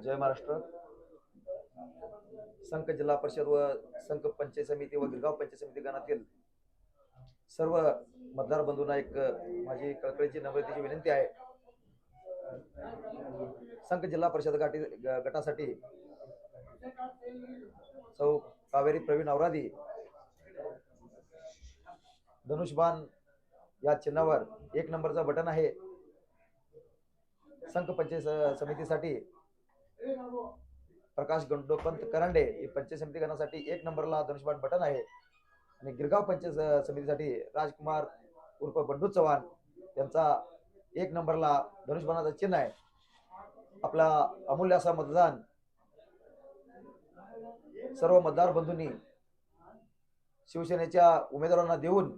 जय महाराष्ट्र. संघ जिल्हा परिषद व संघ पंचायत समिती व गिरगाव पंचायत समिती गणातील सर्व मतदार बंधूंना एक माझी कळकळीची नम्रतेची विनंती आहे. संघ जिल्हा परिषद गाठी गटासाठी सौ कावेरी प्रवीण औरादी धनुषबान या चिन्हावर एक नंबरचं बटन आहे. संघ पंचायत समितीसाठी प्रकाश गंडोपंत करांडे ही पंचायत समिती करण्यासाठी एक नंबरला धनुष्यबाण बटन आहे. आणि गिरगाव पंचायत समितीसाठी राजकुमार उर्फ बंडू चव्हाण यांचा एक नंबरला धनुष्यबाणाचं चिन्ह आहे. आपला अमूल्य असा मतदान सर्व मतदार बंधूंनी शिवसेनेच्या उमेदवारांना देऊन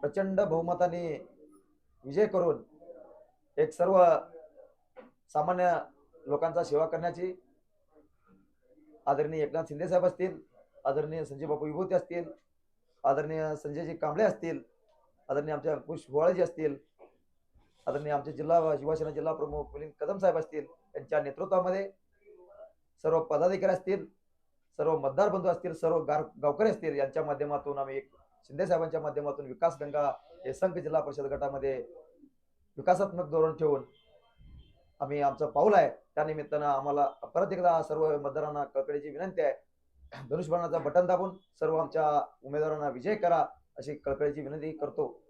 प्रचंड बहुमताने विजय करून एक सर्व सामान्य लोकांचा सेवा करण्याची आदरणीय एकनाथ शिंदे साहेब असतील आदरणीय संजय बापू विभूती असतील आदरणीय संजयजी कांबळे असतील आदरणीय आमच्या अंकुश भोवाळेजी असतील आदरणीय आमचे जिल्हा शिवसेना जिल्हा प्रमुख मिलिंद कदम साहेब असतील त्यांच्या नेतृत्वामध्ये सर्व पदाधिकारी असतील सर्व मतदार बंधू असतील सर्व गार गावकरी असतील यांच्या माध्यमातून आम्ही एक शिंदे साहेबांच्या माध्यमातून विकास गंगा हे संघ जिल्हा परिषद गटामध्ये विकासात्मक धोरण ठेवून आम्ही आमचं पाऊल आहे. त्या निमित्तानं आम्हाला परत एकदा सर्व मतदारांना कळकळीची विनंती आहे. धनुष्यबाणाचा बटन दाबून सर्व आमच्या उमेदवारांना विजय करा अशी कळकळीची विनंती करतो.